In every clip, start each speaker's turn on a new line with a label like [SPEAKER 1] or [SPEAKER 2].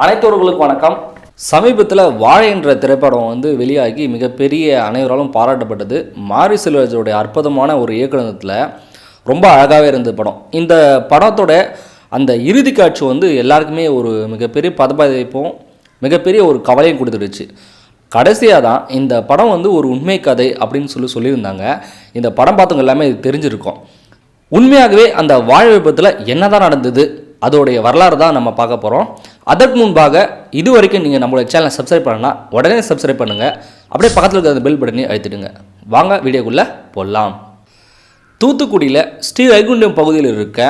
[SPEAKER 1] அனைத்தவர்களுக்கும் வணக்கம். சமீபத்தில் வாழை என்ற திரைப்படம் வந்து வெளியாகி மிகப்பெரிய அனைவராலும் பாராட்டப்பட்டது. மாரி செல்வராஜோடைய அற்புதமான ஒரு இயக்குனத்தில் ரொம்ப அழகாகவே இருந்த படம். இந்த படத்தோட அந்த இறுதி காட்சி வந்து எல்லாருக்குமே ஒரு மிகப்பெரிய பதப்பதைப்பும் மிகப்பெரிய ஒரு கவலையும் கொடுத்துடுச்சு. கடைசியாக தான் இந்த படம் வந்து ஒரு உண்மை கதை அப்படின்னு சொல்லி சொல்லியிருந்தாங்க. இந்த படம் பார்த்தவங்க எல்லாமே இது தெரிஞ்சிருக்கும். உண்மையாகவே அந்த வாழை விபத்தில் என்னதான் நடந்தது? அதோடைய வரலாறு தான் நம்ம பார்க்க போகிறோம் அதற்கு முன்பாக இது வரைக்கும் நீங்கள் நம்மளோட சேனலை சப்ஸ்கிரைப் பண்ணலாம் உடனே சப்ஸ்கிரைப் பண்ணுங்கள் அப்படியே பக்கத்தில் இருக்கிற அந்த பெல் பட்டனை அழுத்திடுங்க. வாங்க வீடியோக்குள்ளே போடலாம் தூத்துக்குடியில் ஸ்ரீ வைகுண்டம் பகுதியில் இருக்க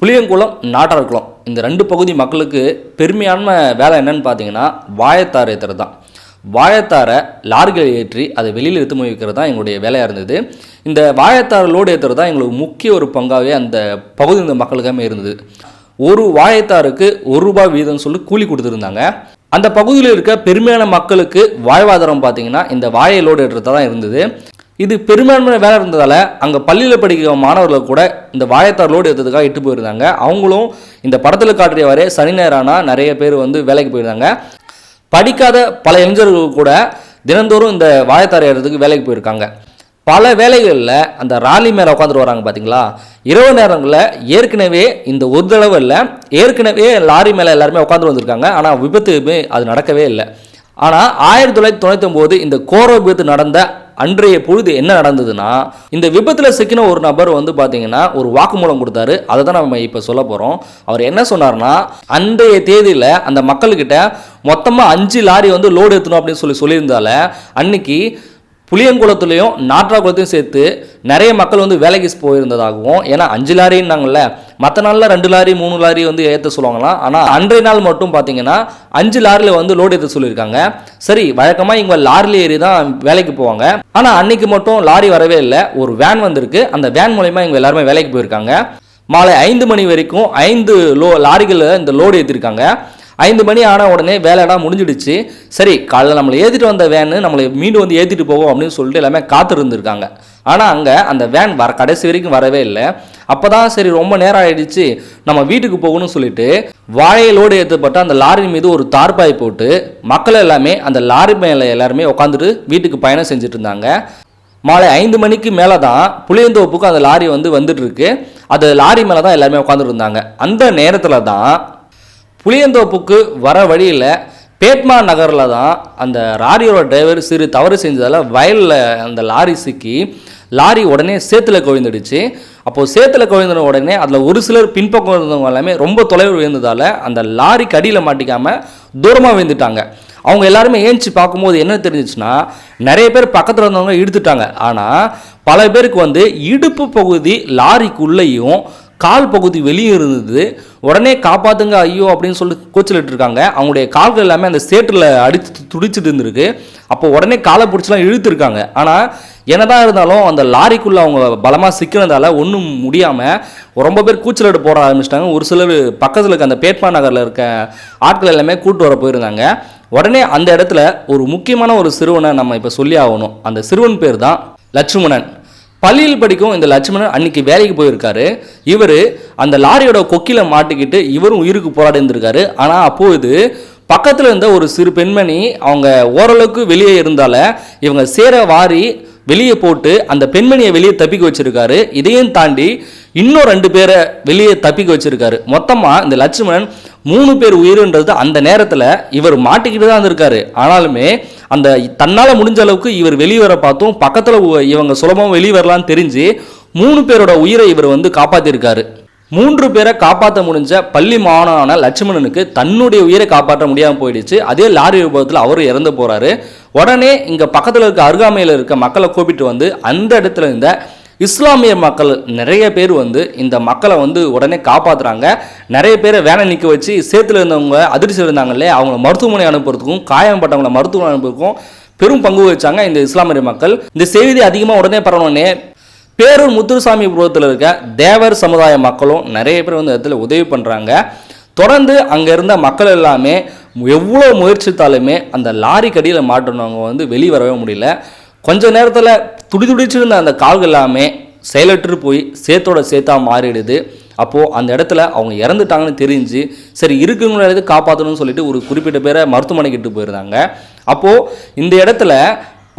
[SPEAKER 1] புளியங்குளம் நாட்டார்குளம் இந்த ரெண்டு பகுதி மக்களுக்கு பெருமையான வேலை என்னன்னு பார்த்தீங்கன்னா வாழைத்தார் ஏற்றுறது தான். வாழைத்தாரை லாரிகள் ஏற்றி அதை வெளியில் எடுத்து போய் வைக்கிறது தான் எங்களுடைய வேலையாக இருந்தது. இந்த வாழைத்தார் லோடு ஏற்றுறது தான் எங்களுக்கு முக்கிய ஒரு பங்காகவே அந்த பகுதி இந்த மக்களுக்காமே இருந்தது. ஒரு வாழைத்தாருக்கு ஒரு ரூபாய் வீதம் சொல்லி கூலி கொடுத்துருந்தாங்க. அந்த பகுதியில் இருக்க பெருமையான மக்களுக்கு வாழ்வாதாரம் பார்த்தீங்கன்னா இந்த வாழை லோடு ஏற்றுறது தான் இருந்தது. இது பெரும்பான்மை வேலை இருந்ததால் அங்கே பள்ளியில் படிக்கிற மாணவர்கள் கூட இந்த வாழைத்தார் லோடு எடுத்ததுக்காக இட்டு போயிருந்தாங்க. அவங்களும் இந்த படத்தில் காட்டியவாறே சனி நேரானா நிறைய பேர் வந்து வேலைக்கு போயிருந்தாங்க. படிக்காத பல இளைஞர்கள் கூட தினந்தோறும் இந்த வாழைத்தார் ஏறதுக்கு வேலைக்கு போயிருக்காங்க. பல வேலைகளில் அந்த ராலி மேலே உட்காந்துட்டு வராங்க பார்த்தீங்களா இரவு நேரங்களில் ஏற்கனவே இந்த ஒரு தடவை இல்லை ஏற்கனவே லாரி மேலே எல்லாருமே உட்காந்து வந்திருக்காங்க. ஆனால் விபத்து அது நடக்கவே இல்லை. ஆனால் ஆயிரத்தி தொள்ளாயிரத்தி தொண்ணூற்றி இந்த கோர விபத்து நடந்த அன்றைய பொழுது என்ன நடந்ததுன்னா இந்த விபத்தில் சிக்கின ஒரு நபர் வந்து பார்த்தீங்கன்னா ஒரு வாக்குமூலம் கொடுத்தாரு. அதை தான் நம்ம இப்போ சொல்ல போகிறோம் அவர் என்ன சொன்னார்னா அன்றைய தேதியில் அந்த மக்கள்கிட்ட மொத்தமாக அஞ்சு லாரி வந்து லோடு எடுத்தணும் அப்படின்னு சொல்லி சொல்லியிருந்தால அன்னைக்கு புளியங்குளத்துலேயும் நாற்றாக்குளத்தையும் சேர்த்து நிறைய மக்கள் வந்து வேலைக்கு போயிருந்ததாகவும் ஏன்னா அஞ்சு லாரின்னாங்கல்ல மற்ற நாளில் ரெண்டு லாரி மூணு லாரி வந்து ஏற்ற சொல்லுவாங்களாம் ஆனால் அன்றைய நாள் மட்டும் பார்த்தீங்கன்னா அஞ்சு லாரியில் வந்து லோடு ஏற்ற சொல்லியிருக்காங்க. சரி வழக்கமாக இவங்க லாரியில் ஏறி தான் வேலைக்கு போவாங்க. ஆனால் அன்னைக்கு மட்டும் லாரி வரவே இல்லை. ஒரு வேன் வந்திருக்கு. அந்த வேன் மூலயமா இவங்க எல்லாருமே வேலைக்கு போயிருக்காங்க. மாலை ஐந்து மணி வரைக்கும் ஐந்து லோ லாரிகளில் இந்த லோடு ஏற்றிருக்காங்க ஐந்து மணி ஆன உடனே வேலையெல்லாம் முடிஞ்சிடுச்சு. சரி காலையில் நம்மளை ஏற்றிட்டு வந்த வேனு நம்மளை மீண்டும் வந்து ஏற்றிட்டு போவோம் அப்படின்னு சொல்லிட்டு எல்லாமே காத்திருந்துருக்காங்க. ஆனால் அங்கே அந்த வேன் வர கடைசி வரைக்கும் வரவே இல்லை. அப்போ தான் சரி ரொம்ப நேரம் ஆயிடுச்சு. நம்ம வீட்டுக்கு போகணும்னு சொல்லிட்டு வாழையிலோடு ஏற்றப்பட்ட அந்த லாரி மீது ஒரு தார்பாய் போட்டு மக்கள் எல்லாமே அந்த லாரி மேலே எல்லாருமே உட்காந்துட்டு வீட்டுக்கு பயணம் செஞ்சுட்டு இருந்தாங்க மாலை ஐந்து மணிக்கு மேலே தான் புளியந்தோப்புக்கு அந்த லாரி வந்து வந்துட்டு இருக்கு அது லாரி மேலே தான் எல்லாருமே உட்காந்துட்டு இருந்தாங்க அந்த நேரத்தில் தான் புளியந்தோப்புக்கு வர வழியில் பேட்மா நகரில் தான் அந்த லாரியோட டிரைவர் சிறு தவறு செஞ்சதால் வயலில் அந்த லாரி சிக்கி லாரி உடனே சேத்துல கவிழ்ந்துடுச்சு அப்போது சேத்துல கவிழ்ந்த உடனே அதில் ஒரு சிலர் பின்பக்கம் இருந்தவங்க எல்லாமே ரொம்ப தொலைவில் விழுந்ததால் அந்த லாரிக்கு அடியில் மாட்டிக்காமல் தூரமாக விழுந்துட்டாங்க. அவங்க எல்லாருமே ஏஞ்சி பார்க்கும்போது என்ன தெரிஞ்சிச்சுன்னா நிறைய பேர் பக்கத்தில் இருந்தவங்க இழுத்துட்டாங்க. ஆனால் பல பேருக்கு வந்து இடுப்பு பகுதி லாரிக்குள்ளேயும் கால் பகுதி வெளியே இருந்தது. உடனே காப்பாத்துங்க ஐயோ அப்படின்னு சொல்லி கூச்சலிட்டு இருக்காங்க அவங்களுடைய கால்கள் எல்லாமே அந்த சேற்றில் அடித்து துடிச்சிட்டு இருந்திருக்கு. அப்போ உடனே காலை பிடிச்சலாம் இழுத்துருக்காங்க. ஆனால் என்னதான் இருந்தாலும் அந்த லாரிக்குள்ளே அவங்க பலமாக சிக்கினதால் ஒன்றும் முடியாமல் ரொம்ப பேர் கூச்சலிட்டு போட ஆரம்பிச்சிட்டாங்க. ஒரு சிலர் பக்கத்தில் இருக்க அந்த பேட்மா நகரில் இருக்க ஆட்கள் எல்லாமே கூட்டு வர போயிருந்தாங்க. உடனே அந்த இடத்துல ஒரு முக்கியமான ஒரு சிறுவனை நம்ம இப்போ சொல்லி ஆகணும். அந்த சிறுவன் பேர் தான் லட்சுமணன். பள்ளியில் படிக்கும் இந்த லட்சுமணன் அன்னைக்கு வேலைக்கு போயிருக்காரு. இவர் அந்த லாரியோட கொக்கில மாட்டிக்கிட்டு இவரும் உயிருக்கு போராடி இருந்திருக்காரு ஆனால் அப்போது பக்கத்தில் இருந்த ஒரு சிறு பெண்மணி அவங்க ஓரளவுக்கு வெளியே இருந்தால இவங்க சேர வாரி வெளியே போட்டு அந்த பெண்மணியை வெளியே தப்பிக்க வச்சிருக்காரு. இதையும் தாண்டி இன்னும் ரெண்டு பேரை வெளியே தப்பிக்க வச்சிருக்காரு. மொத்தமாக இந்த லட்சுமணன் மூணு பேர் உயிருன்றது அந்த நேரத்தில் இவர் மாட்டிக்கிட்டு தான் இருந்திருக்காரு. ஆனாலுமே அந்த தன்னால் முடிஞ்ச அளவுக்கு இவர் வெளியே வர பார்த்தும் பக்கத்தில் இவங்க சுலபமாக வெளிவரலான்னு தெரிஞ்சு மூணு பேரோட உயிரை இவர் வந்து காப்பாற்றிருக்காரு மூன்று பேரை காப்பாற்ற முடிஞ்ச பள்ளி மாணவனான லட்சுமணனுக்கு தன்னுடைய உயிரை காப்பாற்ற முடியாமல் போயிடுச்சு. அதே லாரி விபத்தில் அவர் இறந்து போகிறாரு உடனே இங்கே பக்கத்தில் இருக்க அருகாமையில் இருக்க மக்களை கூப்பிட்டு வந்து அந்த இடத்துல இருந்த இஸ்லாமிய மக்கள் நிறைய பேர் வந்து இந்த மக்களை வந்து உடனே காப்பாற்றுறாங்க நிறைய பேரை வேலை நிற்க வச்சு சேத்துல இருந்தவங்க அதிர்ச்சி இருந்தாங்களே அவங்கள மருத்துவமனை அனுப்புறதுக்கும் காயம்பட்டவங்களை மருத்துவமனை அனுப்புறதுக்கும் பெரும் பங்கு வச்சாங்க இந்த இஸ்லாமிய மக்கள். இந்த செய்தி அதிகமாக உடனே பரவணுன்னே பேரூர் முத்துசாமிபுரத்தில் இருக்க தேவர் சமுதாய மக்களும் நிறைய பேர் வந்து இடத்துல உதவி பண்ணுறாங்க தொடர்ந்து அங்கே இருந்த மக்கள் எல்லாமே எவ்வளோ முயற்சித்தாலுமே அந்த லாரி கடியில் மாட்டினவங்க வந்து வெளியே வரவே முடியல. கொஞ்ச நேரத்தில் துடி துடிச்சிருந்த அந்த கால்கள் எல்லாமே செயலற்று போய் சேத்தோட சேத்தா மாறிடுது. அப்போது அந்த இடத்துல அவங்க இறந்துட்டாங்கன்னு தெரிஞ்சு சரி இருக்குங்களா காப்பாற்றணும்னு சொல்லிட்டு ஒரு குறிப்பிட்ட பேரை மருத்துவமனைக்கு இட்டு போயிருந்தாங்க. அப்போது இந்த இடத்துல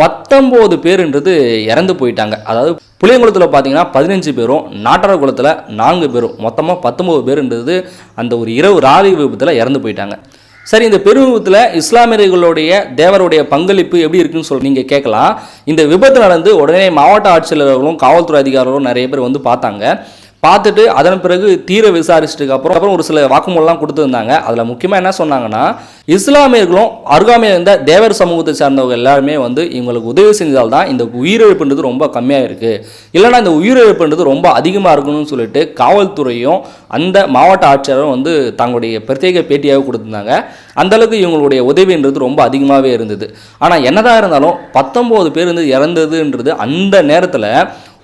[SPEAKER 1] பத்தொம்போது பேருன்றது இறந்து போயிட்டாங்க. அதாவது புளியங்குளத்தில் பார்த்தீங்கன்னா பதினஞ்சு பேரும் நாட்டார் குளத்தில் நான்கு பேரும் மொத்தமாக பத்தொம்போது பேருன்றது அந்த ஒரு இரவு ராலி விபத்தில் இறந்து போயிட்டாங்க. சரி இந்த பெருவிபத்தில் இஸ்லாமியர்களுடைய தேவருடைய பங்களிப்பு எப்படி இருக்குன்னு சொல்லி நீங்கள் கேட்கலாம். இந்த விபத்து நடந்து உடனே மாவட்ட ஆட்சியாளர்களும் காவல்துறை அதிகாரிகளும் நிறைய பேர் வந்து பார்த்தாங்க. பார்த்துட்டு அதன் பிறகு தீர விசாரிச்சதுக்கு அப்புறம் அப்புறம் ஒரு சில வாக்குமூலம்லாம் கொடுத்துருந்தாங்க. அதில் முக்கியமாக என்ன சொன்னாங்கன்னா இஸ்லாமியர்களும் அருகாமையில் இருந்த தேவர் சமூகத்தை சார்ந்தவங்க எல்லாருமே வந்து இவங்களுக்கு உதவி செஞ்சால் தான் இந்த உயிரிழப்புன்றது ரொம்ப கம்மியாக இருக்குது இல்லைன்னா இந்த உயிரிழப்புன்றது ரொம்ப அதிகமாக இருக்கணும்னு சொல்லிட்டு காவல்துறையும் அந்த மாவட்ட ஆட்சியரும் வந்து தங்களுடைய பிரத்யேக பேட்டியாக கொடுத்துருந்தாங்க. அந்த அளவுக்கு இவங்களுடைய உதவின்றது ரொம்ப அதிகமாகவே இருந்தது. ஆனால் என்னதான் இருந்தாலும் பத்தொம்போது பேர் வந்து இறந்ததுன்றது அந்த நேரத்தில்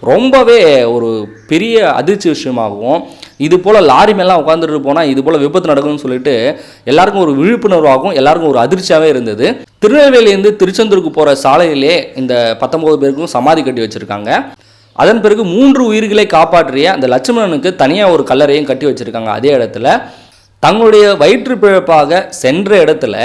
[SPEAKER 1] ரொம்பவே ஒரு பெரிய அதிர்ச்சி விஷயமாகவும் இது போல் லாரி மேலாம் உட்காந்துட்டு போனால் இது போல் விபத்து நடக்கும்னு சொல்லிட்டு எல்லாருக்கும் ஒரு விழிப்புணர்வாகவும் எல்லாருக்கும் ஒரு அதிர்ச்சியாகவே இருந்தது. திருநெல்வேலியிலேருந்து திருச்செந்தூருக்கு போகிற சாலையிலே இந்த பத்தொம்போது பேருக்கும் சமாதி கட்டி வச்சுருக்காங்க. அதன் பிறகு மூன்று உயிர்களை காப்பாற்றிய அந்த லட்சுமணனுக்கு தனியாக ஒரு கல்லறையும் கட்டி வச்சுருக்காங்க அதே இடத்துல. தங்களுடைய வயிற்று பிழப்பாக சென்ற இடத்துல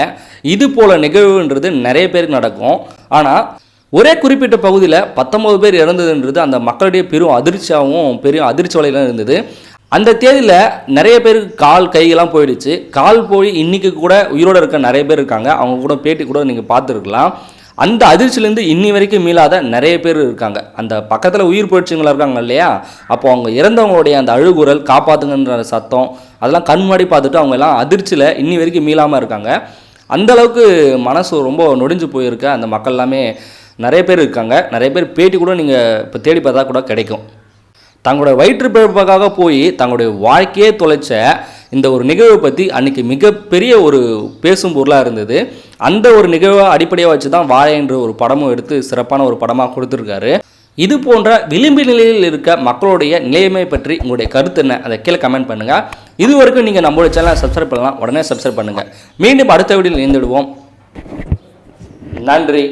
[SPEAKER 1] இது போல நிகழ்வுன்றது நிறைய பேருக்கு நடக்கும். ஆனால் ஒரே குறிப்பிட்ட பகுதியில் பத்தொம்பது பேர் இறந்ததுன்றது அந்த மக்களுடைய பெரும் அதிர்ச்சியாகவும் பெரும் அதிர்ச்சி வலையெல்லாம் இருந்தது. அந்த தேதியில் நிறைய பேருக்கு கால் கையெல்லாம் போயிடுச்சு. கால் போய் இன்னைக்கு கூட உயிரோடு இருக்க நிறைய பேர் இருக்காங்க. அவங்க கூட பேட்டி கூட நீங்கள் பார்த்துருக்கலாம். அந்த அதிர்ச்சியிலேருந்து இன்னி வரைக்கும் மீளாத நிறைய பேர் இருக்காங்க. அந்த பக்கத்தில் உயிர் போயிடுச்சுங்களா இருக்காங்க இல்லையா? அப்போ அவங்க இறந்தவங்களுடைய அந்த அழுகுரல் காப்பாத்துங்கன்ற சத்தம் அதெல்லாம் கண் பார்த்துட்டு அவங்க எல்லாம் அதிர்ச்சியில் இன்னி வரைக்கும் மீளாமல் இருக்காங்க. அந்த அளவுக்கு மனசு ரொம்ப நொடிஞ்சு போயிருக்க. அந்த மக்கள் எல்லாமே நிறைய பேர் இருக்காங்க. நிறைய பேர் பேட்டி கூட நீங்கள் இப்போ தேடி பார்த்தா கூட கிடைக்கும். தங்களுடைய வயிற்றுப்பிழப்புக்காக போய் தங்களுடைய வாழ்க்கையே தொலைச்ச இந்த ஒரு நிகழ்வை பற்றி அன்றைக்கி மிகப்பெரிய ஒரு பேசும் பொருளாக இருந்தது. அந்த ஒரு நிகழ்வை அடிப்படையாக வச்சு தான் வாழை என்ற ஒரு படமும் எடுத்து சிறப்பான ஒரு படமாக கொடுத்துருக்காரு. இது போன்ற விளிம்பு நிலையில் இருக்க மக்களுடைய நிலைமை பற்றி உங்களுடைய கருத்து என்ன? அதை கீழே கமெண்ட் பண்ணுங்கள் இது வரைக்கும் நீங்கள் நம்மளோட சேனலை சப்ஸ்கிரைப் பண்ணலாம் உடனே சப்ஸ்கிரைப் பண்ணுங்கள் மீண்டும் அடுத்த வீடியோவில் இணைந்துடுவோம். நன்றி.